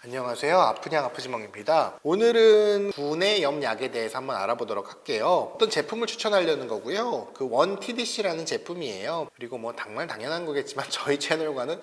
안녕하세요. 아프냥 아프지멍입니다. 오늘은 구내염 약에 대해서 한번 알아보도록 할게요. 어떤 제품을 추천하려는 거고요. 그 원 TDC라는 제품이에요. 그리고 뭐 정말 당연한 거겠지만 저희 채널과는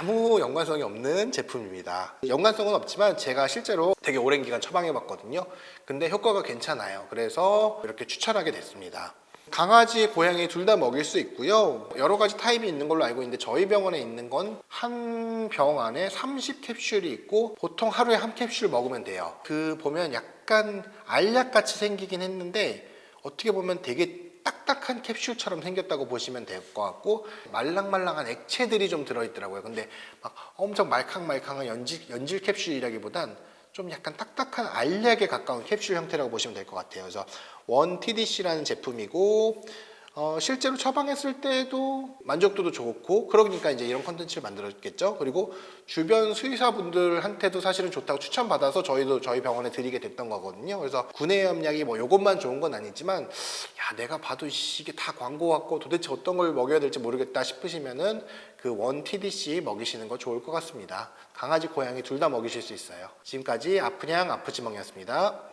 아무 연관성이 없는 제품입니다. 연관성은 없지만 제가 실제로 되게 오랜 기간 처방해 봤거든요. 근데 효과가 괜찮아요. 그래서 이렇게 추천하게 됐습니다. 강아지, 고양이 둘 다 먹일 수 있고요. 여러 가지 타입이 있는 걸로 알고 있는데 저희 병원에 있는 건 한 병 안에 30캡슐이 있고 보통 하루에 한 캡슐 먹으면 돼요. 그 보면 약간 알약 같이 생기긴 했는데 어떻게 보면 되게 딱딱한 캡슐처럼 생겼다고 보시면 될 것 같고 말랑말랑한 액체들이 좀 들어있더라고요. 근데 막 엄청 말캉말캉한 연질, 연질 캡슐이라기보단 좀 약간 딱딱한 알약에 가까운 캡슐 형태라고 보시면 될 것 같아요. 그래서 원 TDC라는 제품이고 어, 실제로 처방했을 때도 만족도도 좋고 그러니까 이제 이런 컨텐츠를 만들었겠죠. 그리고 주변 수의사분들한테도 사실은 좋다고 추천받아서 저희도 저희 병원에 드리게 됐던 거거든요. 그래서 구내염 약이 뭐 요것만 좋은 건 아니지만 야 내가 봐도 씨, 이게 다 광고 같고 도대체 어떤 걸 먹여야 될지 모르겠다 싶으시면은 그 원 TDC 먹이시는 거 좋을 것 같습니다. 강아지, 고양이 둘 다 먹이실 수 있어요. 지금까지 아프냥 아프지멍이었습니다.